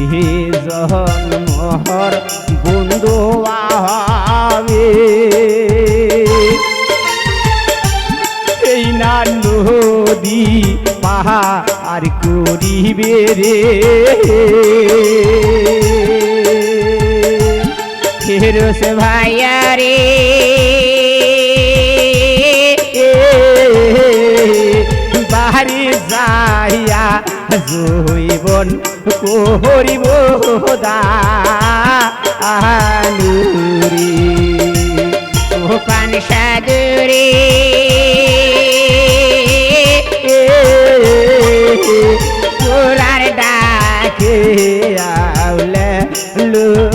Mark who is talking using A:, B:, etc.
A: season মহর বন্ধু আহাবে এই না নদী পাহাড় করিবে রে ফেরোস ভাইয়া রে বাহারি যা জৈবন করিব দানুরি
B: ভূপান সাদরে
A: তোরার ডাকে আউলে লোক